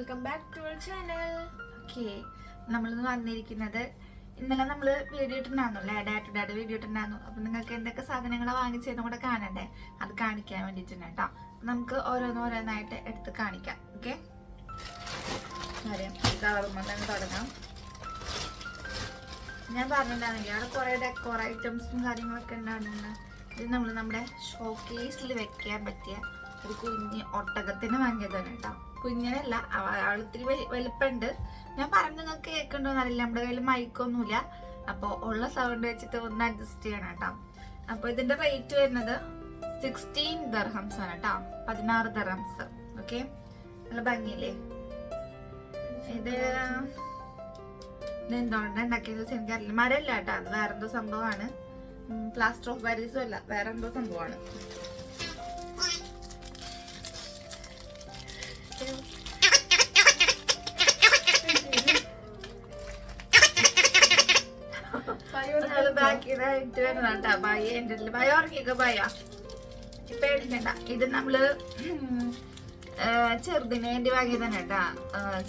Welcome back to our channel okay നമ്മളിന്ന് വന്നിരിക്കുന്നത് ഇന്നലെ നമ്മൾ വീഡിയോ ഇട്ടിട്ടുണ്ടായിരുന്നല്ലേ ഡാ ടു ഡാഡ് വീഡിയോ ഇട്ടിട്ടുണ്ടായിരുന്നു. അപ്പം നിങ്ങൾക്ക് എന്തൊക്കെ സാധനങ്ങൾ വാങ്ങിച്ചതെന്നും കൂടെ കാണണ്ടേ? അത് കാണിക്കാൻ വേണ്ടിയിട്ടുണ്ട് കേട്ടോ. നമുക്ക് ഓരോന്നോരോന്നായിട്ട് എടുത്ത് കാണിക്കാം. ഓക്കെ കളറുമ്പോൾ തന്നെ തുടങ്ങാം. ഞാൻ പറഞ്ഞിട്ടുണ്ടായിരുന്നെങ്കിൽ അവിടെ കുറേ ഡെക്കോർ ഐറ്റംസും കാര്യങ്ങളൊക്കെ ഉണ്ടായിരുന്നു ഇത് നമ്മൾ നമ്മുടെ ഷോക്കേസിൽ വെക്കാൻ പറ്റിയ ഒരു കുഞ്ഞ് ഒട്ടകത്തിന് വാങ്ങിയതാണ് കേട്ടോ. കുഞ്ഞിനല്ല അവ- അവളിത്തിരി വെ- വലുപ്പമുണ്ട്. ഞാൻ പറഞ്ഞു നിങ്ങൾക്ക് കേൾക്കണ്ടോന്ന് അറിയില്ല നമ്മുടെ കയ്യിൽ മൈക്കൊന്നുമില്ല അപ്പോൾ ഉള്ള സൗണ്ട് വെച്ചിട്ട് ഒന്ന് അഡ്ജസ്റ്റ് ചെയ്യണം കേട്ടോ. അപ്പോൾ ഇതിന്റെ റേറ്റ് വരുന്നത് സിക്സ്റ്റീൻ ദർഹംസ് ആണ് കേട്ടോ. പതിനാറ് ദർഹംസ് ഓക്കെ നല്ല ഭംഗിയില്ലേ? ഇത് എന്തുകൊണ്ട് ഉണ്ടാക്കിയത് എനിക്കറിയില്ല മരമല്ല കേട്ടോ. അത് വേറെന്തോ സംഭവമാണ്. പ്ലാസ്റ്റർ ഓഫ് പാരീസും അല്ല. വേറെന്തോ സംഭവമാണ്. ബാക്കിയതായിട്ട് വരുന്നുണ്ട് ഭയ എന്റെ ഭയ ഇപ്പൊ ഇത് നമ്മൾ ചെറുതിന് വേണ്ടി വാങ്ങിയതാണ് കേട്ടാ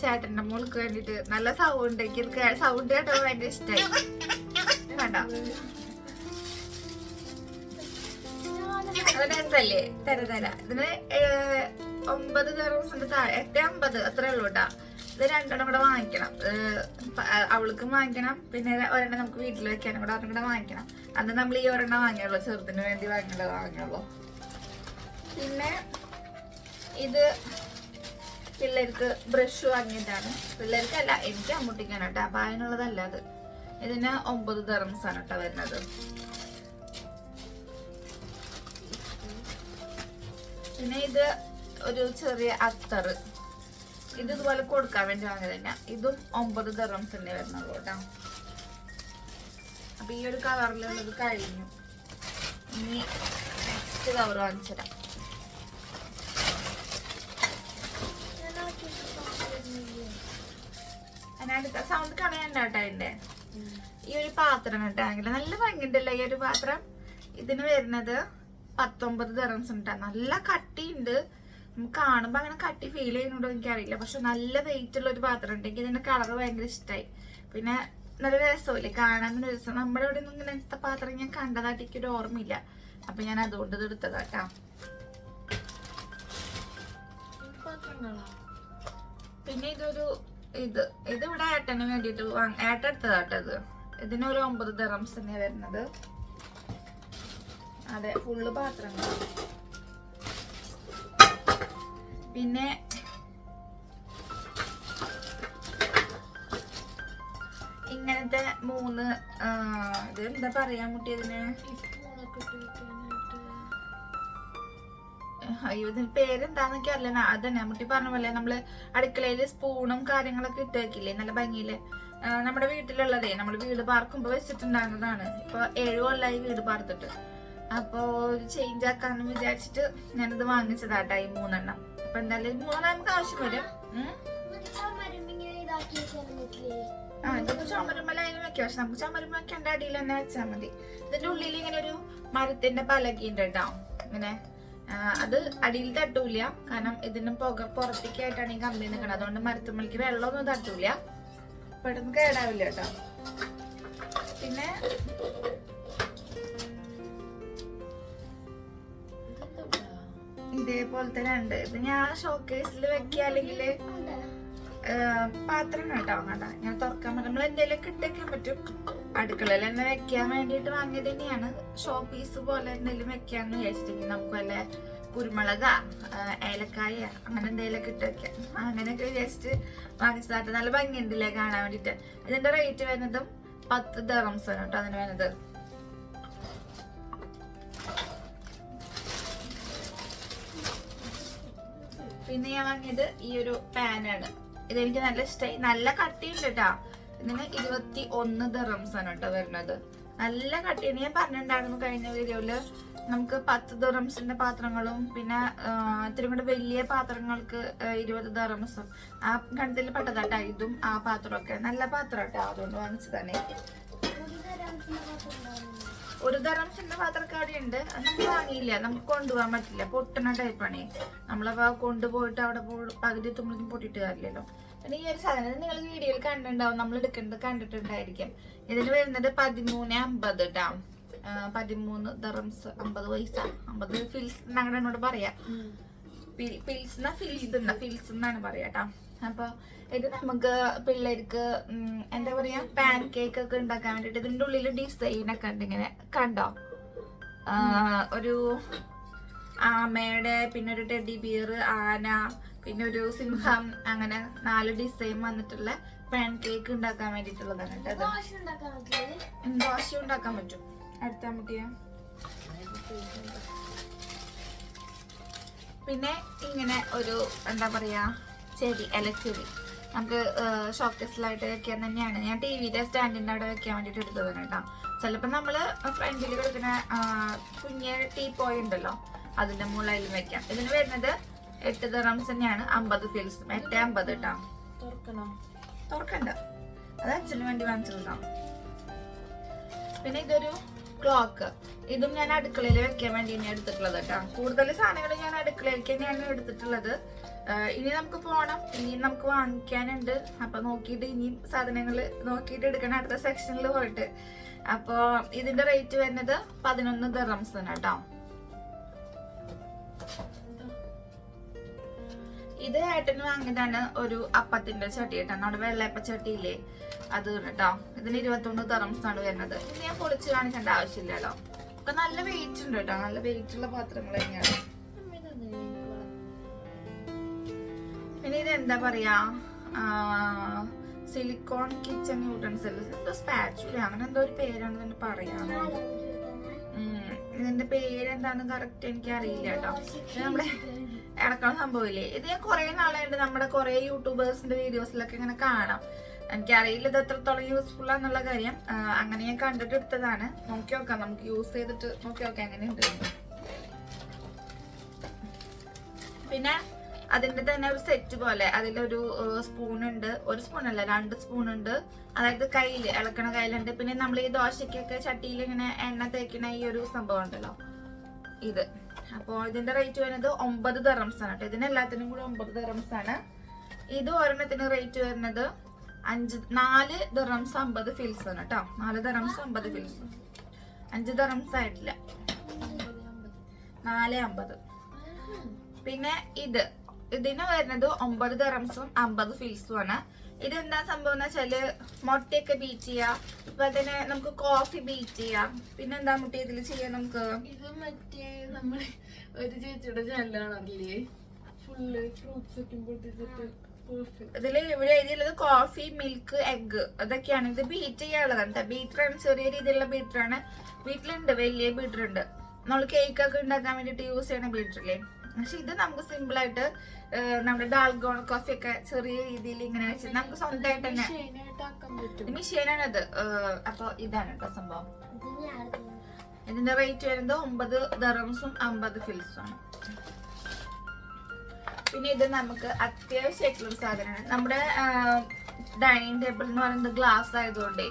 ചേട്ടന്റെ മോൾക്ക് വേണ്ടിട്ട് നല്ല സൗണ്ട് എനിക്ക് സൗണ്ട് കേട്ടോ ഭയങ്കര ഇഷ്ടായി. വേണ്ട രസല്ലേ? തര തര. ഇതിന് ഒമ്പത് ദിവസത്തിന്റെ താഴെ എട്ട് അമ്പത് അത്രേ ഉള്ളൂ കേട്ടാ ഇത് രണ്ടെണ്ണം കൂടെ വാങ്ങിക്കണം. അവൾക്കും വാങ്ങിക്കണം. പിന്നെ ഒരെണ്ണം നമുക്ക് വീട്ടിൽ വെക്കാനും കൂടെ ഒരെണ്ണം കൂടെ വാങ്ങിക്കണം. അന്ന് നമ്മൾ ഈ ഒരെണ്ണം വാങ്ങിയുള്ളൂ. ചെറുതിന് വേണ്ടി വാങ്ങിയുള്ളത് വാങ്ങിയുള്ളൂ. പിന്നെ ഇത് പിള്ളേർക്ക് ബ്രഷ് വാങ്ങിയതാണ്. പിള്ളേർക്കല്ല എനിക്ക് അമ്മൂട്ടിക്കാണ് കേട്ടോ. അപ്പൊ അതിനുള്ളതല്ല അത്. ഇതിന് ഒമ്പത് ദർമ്സ് ആണ് കേട്ടോ വരുന്നത്. പിന്നെ ഇത് ഒരു ചെറിയ അത്തർ ഇത് ഇതുപോലെ കൊടുക്കാൻ വേണ്ടി വാങ്ങിയത് തന്നെ. ഇതും ഒമ്പത് ദർമ്സ് തന്നെ വരുന്നുള്ളൂ കേട്ടോ. അപ്പൊ ഈ ഒരു കവറിലുള്ളത് കഴിഞ്ഞു. ഇനി നെക്സ്റ്റ് കവർ വാങ്ങിച്ചതാ സൗണ്ട് കളയണ്ട കേട്ടോ അതിന്റെ ഈ ഒരു പാത്രം കേട്ടാണെങ്കിൽ നല്ല ഭംഗിയുണ്ടല്ലോ ഈ ഒരു പാത്രം. ഇതിന് വരുന്നത് പത്തൊമ്പത് ദറംസ് ഉണ്ടാ നല്ല കട്ടിയുണ്ട്. നമുക്ക് കാണുമ്പോ അങ്ങനെ കട്ടി ഫീൽ ചെയ്യുന്നുണ്ടോ എനിക്കറിയില്ല. പക്ഷെ നല്ല വെയിറ്റ് ഉള്ള ഒരു പാത്രം ഉണ്ടെങ്കിൽ ഇതിന്റെ കളർ ഭയങ്കര ഇഷ്ടമായി പിന്നെ നല്ല രസമില്ലേ കാണാൻ ഒരു രസം. നമ്മുടെ ഇവിടെ ഒന്നും ഇങ്ങനത്തെ പാത്രം ഞാൻ കണ്ടതായിട്ട് എനിക്കൊരു ഓർമ്മയില്ല. അപ്പൊ ഞാൻ അതുകൊണ്ട് ഇത് എടുത്തതാട്ടാ. പിന്നെ ഇതൊരു ഇത്. ഇത് ഇവിടെ ഏട്ടന് വേണ്ടിയിട്ട് ഏട്ട എടുത്തതാട്ടത് എടുത്തതാട്ടോ ഇത്. ഇതിനൊരു ഒമ്പത് ദറംസ് തന്നെയാണ് വരുന്നത്. അതെ ഫുള്ള് പാത്രങ്ങൾ പിന്നെ ഇങ്ങനത്തെ മൂന്ന് ഇത് എന്താ പറയാൻ കുട്ടിയതിന്? അയ്യോ ഇതിന് പേരെന്താന്നൊക്കെ അറിയില്ല. അതന്നെ മുട്ടി പറഞ്ഞ പോലെ നമ്മൾ അടുക്കളയിൽ സ്പൂണും കാര്യങ്ങളൊക്കെ ഇട്ട് വെക്കില്ലേ നല്ല ഭംഗിയിൽ. നമ്മുടെ വീട്ടിലുള്ളതേ നമ്മൾ വീട് പാർക്കുമ്പോ വെച്ചിട്ടുണ്ടാകുന്നതാണ് ഇപ്പൊ ഏഴു കൊല്ലായി വീട് പാർത്തിട്ട്. അപ്പൊ ഒരു ചേഞ്ച് ആക്കാന്ന് വിചാരിച്ചിട്ട് ഞാനത് വാങ്ങിച്ചതാട്ടാ ഈ മൂന്നെണ്ണം. അപ്പൊ എന്തായാലും മൂന്നെണ്ണം നമുക്ക് ആവശ്യം വരും. ആ ഇതിപ്പോ ചുമരുമ്മല അതിന് വെക്കാം. പക്ഷെ നമുക്ക് ചുമരുമ്മ വെക്കേണ്ട അടിയിൽ തന്നെ വെച്ചാൽ മതി. ഇതിന്റെ ഉള്ളിൽ ഇങ്ങനെ ഒരു മരത്തിന്റെ പലകയുണ്ട് കേട്ടോ. ഇങ്ങനെ അത് അടിയിൽ തട്ടൂല. കാരണം ഇതിന് പുക പുറത്തേക്കായിട്ടാണ് ഈ കമ്പി നിൽക്കുന്നത് അതുകൊണ്ട് മരത്തുമ്മലേക്ക് വെള്ളമൊന്നും തട്ടൂല. പെട്ടെന്ന് കേടാവില്ല കേട്ടോ. പിന്നെ ഇതേപോലത്തെ രണ്ട്. ഇത് ഞാൻ ഷോക്കേസിൽ വെക്കുക അല്ലെങ്കിൽ പാത്രം കേട്ടോ കണ്ട. ഞാൻ തുറക്കാൻ പറ്റും നമ്മൾ എന്തെങ്കിലും കിട്ടിക്കാൻ പറ്റും. അടുക്കളയിൽ തന്നെ വെക്കാൻ വേണ്ടിയിട്ട് വാങ്ങിയത് തന്നെയാണ്. ഷോ പീസ് പോലെ എന്തെങ്കിലും വെക്കാന്ന് വിചാരിച്ചിട്ടുണ്ടെങ്കിൽ നമുക്ക് വല്ല കുരുമുളക ഏലക്കായ അങ്ങനെ എന്തെങ്കിലും ഇട്ട് വെക്കാം. അങ്ങനെയൊക്കെ വിചാരിച്ചിട്ട് വാങ്ങിച്ചതായിട്ട് നല്ല ഭംഗിയുണ്ടല്ലേ കാണാൻ വേണ്ടിയിട്ട്. ഇതിന്റെ റേറ്റ് വരുന്നതും പത്ത് ദറംസാണ് കേട്ടോ അതിന് വരുന്നത്. പിന്നെ ഞാൻ വാങ്ങിയത് ഈ ഒരു പാനാണ് ഇതെനിക്ക് നല്ല ഇഷ്ടമായി നല്ല കട്ടിയുണ്ട് കേട്ടാ ഇതിന് ഇരുപത്തി ഒന്ന് ദിറംസ് ആണ് കേട്ടോ വരുന്നത്. നല്ല കട്ടിയാണ്. ഞാൻ പറഞ്ഞിട്ടുണ്ടായിരുന്നു കഴിഞ്ഞ വീഡിയോയിൽ നമുക്ക് പത്ത് ദറംസിന്റെ പാത്രങ്ങളും പിന്നെ ഇത്തിരി കൂടെ വലിയ പാത്രങ്ങൾക്ക് ഇരുപത് ദറംസും ആ ഗണത്തിൽ പെട്ടതാട്ടാ ഇതും ആ പാത്രമൊക്കെ നല്ല പാത്രം കേട്ടോ അതുകൊണ്ട് വാങ്ങിച്ചതാണ് ഒരു തരം ചിന്ന പാത്രക്കാടി ഉണ്ട് അത് നമുക്ക് വാങ്ങിയില്ല. നമുക്ക് കൊണ്ടുപോകാൻ പറ്റില്ല. പൊട്ടണ ടൈപ്പാണ് നമ്മളപ്പോ കൊണ്ടുപോയിട്ട് അവിടെ പകുതി തുമ്പിലും പൊട്ടിയിട്ട് കാര്യമില്ലല്ലോ. പിന്നെ ഈ ഒരു സാധനം നിങ്ങൾ വീഡിയോയിൽ കണ്ടിട്ടുണ്ടാവും. നമ്മൾ എടുക്കേണ്ടത് കണ്ടിട്ടുണ്ടായിരിക്കും. ഇതിന് വരുന്നത് പതിമൂന്ന് അമ്പത് ട്ടാ. ആ, പതിമൂന്ന് ദറംസ് അമ്പത് പൈസ. അമ്പത് ഫിൽസ് ഞങ്ങളുടെ എന്നോട് പറയാ. പിൽസ് ഫിൽസ് എന്നാ ഫിൽസ് എന്നാണ് പറയാ ട്ടാ. അപ്പൊ ഇത് നമുക്ക് പിള്ളേർക്ക് എന്താ പറയാ പാൻ കേക്ക് ഒക്കെ ഉണ്ടാക്കാൻ വേണ്ടിട്ട് ഇതിന്റെ ഉള്ളിൽ ഡിസൈൻ ഒക്കെ ഉണ്ട് ഇങ്ങനെ. കണ്ടോ? ഒരു ആമയുടെ പിന്നെ ഒരു ടെഡി ബിയർ ആന പിന്നെ ഒരു സിംഹം അങ്ങനെ നാല് ഡിസൈൻ വന്നിട്ടുള്ള പാൻ കേക്ക് ഉണ്ടാക്കാൻ വേണ്ടിട്ടുള്ളതാണ് കേട്ടോ ദോശ ഉണ്ടാക്കാൻ പറ്റും. അടുത്ത മുട്ടിയ പിന്നെ ഇങ്ങനെ ഒരു എന്താ പറയാ ചെടി ഇലച്ചെടി നമുക്ക് ഷോക്കേസിലായിട്ട് വെക്കാൻ തന്നെയാണ്. ഞാൻ ടി വിയിലെ സ്റ്റാൻഡിന്റെ അവിടെ വെക്കാൻ വേണ്ടിയിട്ട് എടുത്തതാണ് കേട്ടോ ചിലപ്പോൾ നമ്മൾ ഫ്രണ്ടിൽ കൊടുക്കുന്ന കുഞ്ഞ് ടീ പോയി ഉണ്ടല്ലോ അതിന്റെ മുകളിലും വെക്കാം. ഇതിന് വരുന്നത് എട്ട് ദറംസ് തന്നെയാണ്. അമ്പത് ഫീൽസും എട്ട് അമ്പത് കേട്ടോ തുറക്കണോ? തുറക്കണ്ട. അത് അച്ഛന് വേണ്ടി വാങ്ങിച്ചതാണ് പിന്നെ ഇതൊരു ക്ലോക്ക് ഇതും ഞാൻ അടുക്കളയിൽ വെക്കാൻ വേണ്ടി തന്നെയാണ് എടുത്തിട്ടുള്ളത് കേട്ടോ കൂടുതൽ സാധനങ്ങൾ ഞാൻ അടുക്കളയിലേക്ക് തന്നെയാണ് എടുത്തിട്ടുള്ളത്. ഇനി നമുക്ക് പോണം. ഇനി നമുക്ക് വാങ്ങിക്കാനുണ്ട്. അപ്പൊ നോക്കിയിട്ട് ഇനിയും സാധനങ്ങൾ നോക്കിയിട്ട് എടുക്കണം. അടുത്ത സെക്ഷനിൽ പോയിട്ട്. അപ്പോ ഇതിന്റെ റേറ്റ് വരുന്നത് പതിനൊന്ന് ദറംസ് കേട്ടോ. ഇത് ഏട്ടന് വാങ്ങിയതാണ് ഒരു അപ്പത്തിന്റെ ചട്ടി കേട്ടോ നമ്മുടെ വെള്ളയപ്പ ചട്ടി ചട്ടിയില്ലേ? അത് കേട്ടോ. ഇതിന് ഇരുപത്തൊന്ന് തെറംസ് ആണ് വരുന്നത്. ഇത് ഞാൻ പൊളിച്ച് കാണിക്കേണ്ട ആവശ്യമില്ലല്ലോ ഒക്കെ നല്ല വെയിറ്റ് ഉണ്ട് കേട്ടോ. നല്ല വെയിറ്റ് ഉള്ള പാത്രങ്ങൾ തന്നെയാണ്. പിന്നെ ഇത് എന്താ പറയാ സിലിക്കോൺ കിച്ചൺ യൂട്ടൻസിൽ സ്പാച്ചുല അങ്ങനെ എന്തോ ഒരു പേരാണ് തന്നെ പറയാ ഇതിന്റെ പേരെന്താന്ന് കറക്റ്റ് എനിക്ക് അറിയില്ല കേട്ടോ നമ്മുടെ ഇടക്കണ സംഭവില്ലേ ഇത് ഞാൻ കുറെ നാളായിട്ട് നമ്മുടെ കുറെ യൂട്യൂബേഴ്സിന്റെ വീഡിയോസിലൊക്കെ ഇങ്ങനെ കാണാം. എനിക്കറിയില്ല ഇത് എത്രത്തോളം യൂസ്ഫുൾ ആണെന്നുള്ള കാര്യം. അങ്ങനെ ഞാൻ കണ്ടിട്ട് എടുത്തതാണ്. നോക്കി നോക്കാം. നമുക്ക് യൂസ് ചെയ്തിട്ട് നോക്കി നോക്കാം എങ്ങനെയുണ്ട്. പിന്നെ അതിന്റെ തന്നെ ഒരു സെറ്റ് പോലെ. അതിലൊരു സ്പൂൺ ഉണ്ട് ഒരു സ്പൂൺ അല്ല രണ്ട് സ്പൂൺ ഉണ്ട് അതായത് കയ്യിൽ ഇളക്കണ കയ്യിലുണ്ട്. പിന്നെ നമ്മൾ ഈ ദോശക്കൊക്കെ ചട്ടിയിൽ ഇങ്ങനെ എണ്ണ തേക്കണ ഈ ഒരു സംഭവം ഉണ്ടല്ലോ. ഇത്. അപ്പോൾ ഇതിന്റെ റേറ്റ് വരുന്നത് ഒമ്പത് ദറംസ് ആണ് കേട്ടോ ഇതിനെല്ലാത്തിനും കൂടി ഒമ്പത് ദറംസ് ആണ്. ഇത് ഒരെണ്ണത്തിന് റേറ്റ് വരുന്നത് അഞ്ച് നാല് ദറംസ് അമ്പത് ഫിൽസ് ആണ് കേട്ടോ നാല് ദറംസ് അമ്പത് ഫിൽസ് അഞ്ച് ദറംസ് ആയിട്ടില്ല. നാല് അമ്പത്. പിന്നെ ഇത്. ഇതിന് വരുന്നത് ഒമ്പത് ദറംസും അമ്പത് ഫീൽസും ആണ്. ഇതെന്താ സംഭവം എന്ന് വെച്ചാൽ മുട്ടയൊക്കെ ബീറ്റ് ചെയ്യാം. ഇപ്പൊ തന്നെ നമുക്ക് കോഫി ബീറ്റ് ചെയ്യാം. പിന്നെ എന്താ മുട്ട ഇതിൽ ചെയ്യാം നമുക്ക്? ഇത് മറ്റേ നമ്മൾ ഒരു ചേച്ചിയുടെ ചാനലാണല്ലേ ഫുള്ള് ഫ്രൂട്ട്സ് ഒക്കെ പൊട്ടിച്ചിട്ട് ഇതിൽ ഇവിടെ എഴുതിയുള്ളത് കോഫി മിൽക്ക് എഗ്ഗ് അതൊക്കെയാണ്. ഇത് ബീറ്റ് ചെയ്യാനുള്ളതാണ് ബീറ്ററാണ് ചെറിയ രീതിയിലുള്ള ബീറ്ററാണ് വീട്ടിലുണ്ട് വലിയ ബീറ്റർ ഉണ്ട്. നമ്മൾ കേക്ക് ഒക്കെ ഉണ്ടാക്കാൻ വേണ്ടിയിട്ട് യൂസ് ചെയ്യണ ബീറ്ററില്ലേ പക്ഷെ ഇത് നമുക്ക് സിമ്പിൾ ആയിട്ട് നമ്മുടെ ഡാൽഗോൺ കോഫി ഒക്കെ ചെറിയ രീതിയിൽ ഇങ്ങനെ വെച്ച് നമുക്ക് സ്വന്തമായിട്ട് തന്നെ മിഷീനാണ് ഇത് അപ്പൊ ഇതാണ് കേട്ടോ സംഭവം. ഇതിന്റെ റേറ്റ് വരുന്നത് ഒമ്പത് ദറംസും അമ്പത് ഫിൽസും ആണ്. പിന്നെ ഇത് നമുക്ക് അത്യാവശ്യമായിട്ടുള്ള സാധനമാണ്. നമ്മുടെ ഡൈനിങ് ടേബിൾ എന്ന് പറയുന്നത് ഗ്ലാസ് ആയതുകൊണ്ടേ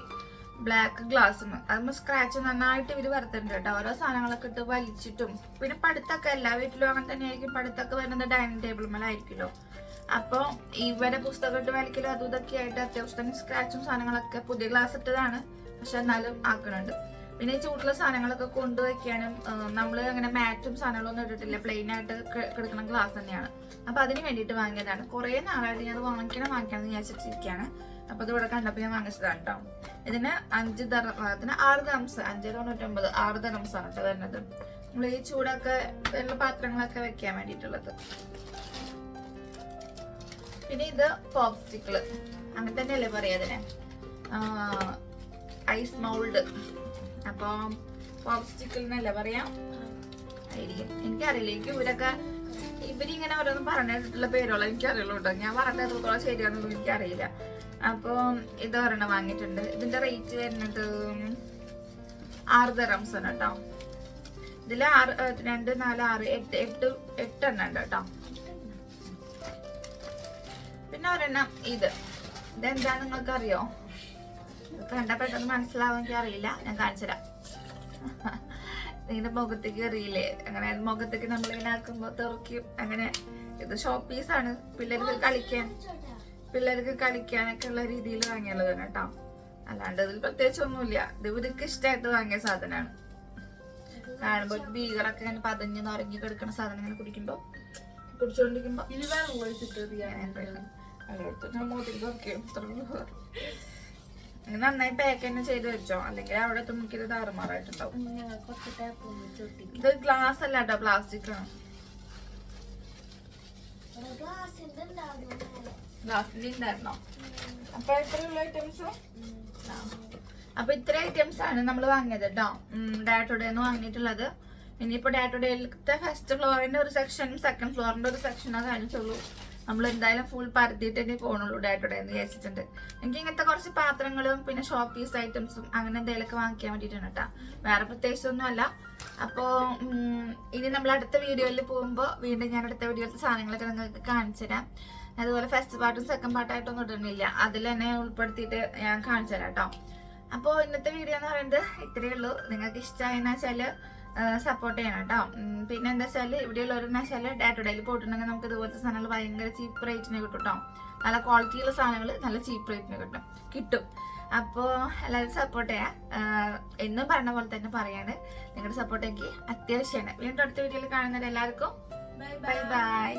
ബ്ലാക്ക് ഗ്ലാസ്സും അതുമ്പോൾ സ്ക്രാച്ച് നന്നായിട്ട് ഇവർ വരത്തുണ്ട് കേട്ടോ. ഓരോ സാധനങ്ങളൊക്കെ ഇട്ട് വലിച്ചിട്ടും. പിന്നെ പടുത്തൊക്കെ എല്ലാ വീട്ടിലും അങ്ങനെ തന്നെ ആയിരിക്കും പടുത്തൊക്കെ വരുന്നത് ഡൈനിങ് ടേബിൾ മേലായിരിക്കുമല്ലോ അപ്പോൾ ഇവരെ പുസ്തകം ഇട്ട് വലിക്കലും അതും ഇതൊക്കെ ആയിട്ട് അത്യാവശ്യത്തിന് സ്ക്രാച്ചും സാധനങ്ങളൊക്കെ പുതിയ ഗ്ലാസ് ഇട്ടതാണ്. പക്ഷെ എന്നാലും ആക്കുന്നുണ്ട് പിന്നെ ഈ ചൂടുള്ള സാധനങ്ങളൊക്കെ കൊണ്ടുവയ്ക്കാനും നമ്മൾ അങ്ങനെ മാറ്റും സാധനങ്ങളൊന്നും ഇട്ടിട്ടില്ല. പ്ലെയിൻ ആയിട്ട് കിടക്കുന്ന ഗ്ലാസ് തന്നെയാണ്. അപ്പൊ അതിന് വേണ്ടിയിട്ട് വാങ്ങിയതാണ്. കുറെ നാളായിട്ട് ഞാൻ അത് വാങ്ങിക്കണം വാങ്ങിക്കണം എന്ന് വിചാരിച്ചിരിക്കുകയാണ് അപ്പൊ ഇത് ഇവിടെ കണ്ടപ്പോൾ ഞാൻ വാങ്ങിച്ചതാണ് കേട്ടോ ഇതിന് അഞ്ച് തറത്തിന് ആറ് ദംസ് അഞ്ച് തൊണ്ണൂറ്റൊമ്പത് ആറ് ദറംസ് ആണ് കേട്ടോ വരുന്നത്. നമ്മൾ ഈ ചൂടൊക്കെ ഉള്ള പാത്രങ്ങളൊക്കെ വെക്കാൻ വേണ്ടിയിട്ടുള്ളത്. പിന്നെ ഇത് പോപ്സ്റ്റിക്കിൾ അങ്ങനെ തന്നെയല്ലേ പറയാ അതിനെ ഐസ് മൗൾഡ് അപ്പൊ പോപ്സ്റ്റിക്കിളിനല്ലേ പറയാം? എനിക്കറിയില്ല. എനിക്ക് ഇവരൊക്കെ ഇവരിങ്ങനെ ഓരോന്നും പറഞ്ഞിട്ടുള്ള പേരുള്ള എനിക്കറിയുള്ളൂ കേട്ടോ ഞാൻ പറഞ്ഞത് എത്രത്തോളം ശരിയാണെന്നൊന്നും എനിക്കറിയില്ല. അപ്പോൾ ഇത് ഒരെണ്ണം വാങ്ങിയിട്ടുണ്ട്. ഇതിന്റെ റേറ്റ് വരുന്നത് ആറ് ദറംസ് ആണ് കേട്ടോ ഇതിൽ ആറ് രണ്ട് നാല് ആറ് എട്ട് എട്ട് എട്ടെണ്ണം ഉണ്ട് കേട്ടോ. പിന്നെ ഒരെണ്ണം ഇത്. ഇതെന്താ നിങ്ങൾക്ക് അറിയോ കണ്ട പെട്ടെന്ന് മനസ്സിലാവാൻ എനിക്ക് അറിയില്ല. ഞാൻ കാണിച്ചുതരാം ഇങ്ങനെ മുഖത്തേക്ക് എറിയില്ലേ അങ്ങനെ മുഖത്തേക്ക് നമ്മളിങ്ങനെ ആക്കുമ്പോ തെറിക്കും. അങ്ങനെ ഇത് ഷോപ്പ് പീസാണ് പിള്ളേർക്ക് കളിക്കാൻ. പിള്ളേർക്ക് കളിക്കാനൊക്കെ ഉള്ള രീതിയിൽ വാങ്ങിയുള്ളതാണ് കേട്ടോ. അല്ലാണ്ട് ഇതിൽ പ്രത്യേകിച്ച് ഒന്നുമില്ല ഇത് ഇവർക്ക് ഇഷ്ടമായിട്ട് വാങ്ങിയ സാധനമാണ്. കാണുമ്പോ ബീഗറൊക്കെ ഇങ്ങനെ പതഞ്ഞ് നിറഞ്ഞു കിടക്കുന്ന സാധനം ഇങ്ങനെ കുടിക്കുമ്പോ നന്നായി പാക്ക് തന്നെ ചെയ്ത് വെച്ചോ. അല്ലെങ്കിൽ അവിടെ താറുമാറായിട്ടുണ്ടാവും. ടാപ്പ് ഒഴിച്ച് ഒട്ടിക്കും ഇത് ഗ്ലാസ് അല്ല കേട്ടോ പ്ലാസ്റ്റിക് ആണ്. ഗ്ലാസ് അപ്പൊ ഇത്ര ഐറ്റംസ് ആണ് നമ്മൾ വാങ്ങിയത് കേട്ടോ ഡാറ്റോടെ നിന്ന് വാങ്ങിയിട്ടുള്ളത്. ഇനിയിപ്പോ ഡാറ്റോഡേലത്തെ ഫസ്റ്റ് ഫ്ലോറിന്റെ ഒരു സെക്ഷൻ സെക്കൻഡ് ഫ്ലോറിന്റെ ഒരു സെക്ഷനാണ് കാണിച്ചുള്ളൂ. നമ്മൾ എന്തായാലും ഫുൾ പരത്തിയിട്ട് തന്നെ പോകണുള്ളൂ ഡാറ്റോടെ എന്ന് വിചാരിച്ചിട്ടുണ്ട്. എനിക്ക് ഇങ്ങനത്തെ കുറച്ച് പാത്രങ്ങളും പിന്നെ ഷോപ്പ് പീസ് ഐറ്റംസും അങ്ങനെ എന്തെങ്കിലുമൊക്കെ വാങ്ങിക്കാൻ വേണ്ടിയിട്ടാണ് കേട്ടോ വേറെ പ്രത്യേകിച്ചൊന്നും അല്ല. അപ്പോ ഇനി നമ്മൾ അടുത്ത വീഡിയോയിൽ പോകുമ്പോൾ വീണ്ടും ഞാൻ അടുത്ത വീഡിയോയിലത്തെ സാധനങ്ങളൊക്കെ നിങ്ങൾക്ക് കാണിച്ചു തരാം അതുപോലെ ഫസ്റ്റ് പാർട്ടും സെക്കൻഡ് പാർട്ടായിട്ടൊന്നും ഇടുന്നില്ല. അതിൽ തന്നെ ഉൾപ്പെടുത്തിയിട്ട് ഞാൻ കാണിച്ചു തരാം കേട്ടോ അപ്പോൾ ഇന്നത്തെ വീഡിയോ എന്ന് പറയുന്നത് ഇത്രയേ ഉള്ളൂ. നിങ്ങൾക്ക് ഇഷ്ടമായെന്ന് വെച്ചാൽ സപ്പോർട്ട് ചെയ്യണം കേട്ടോ പിന്നെ എന്താ വെച്ചാൽ ഇവിടെയുള്ളവരെന്ന് വെച്ചാൽ ഡേ ടു ഡേയിൽ പോയിട്ടുണ്ടെങ്കിൽ നമുക്ക് ഇതുപോലത്തെ സാധനങ്ങൾ ഭയങ്കര ചീപ്പ് റേറ്റിന് കിട്ടും കേട്ടോ നല്ല ക്വാളിറ്റിയുള്ള സാധനങ്ങൾ നല്ല ചീപ്പ് റേറ്റിന് കിട്ടും. കിട്ടും. അപ്പോൾ എല്ലാവരും സപ്പോർട്ട് ചെയ്യാം. എന്നും പറഞ്ഞ പോലെ തന്നെ പറയാണ്. നിങ്ങളുടെ സപ്പോർട്ട് എനിക്ക് അത്യാവശ്യമാണ് വീണ്ടും അടുത്ത വീഡിയോയിൽ കാണുന്നത് എല്ലാവർക്കും ബൈ ബൈ ബൈ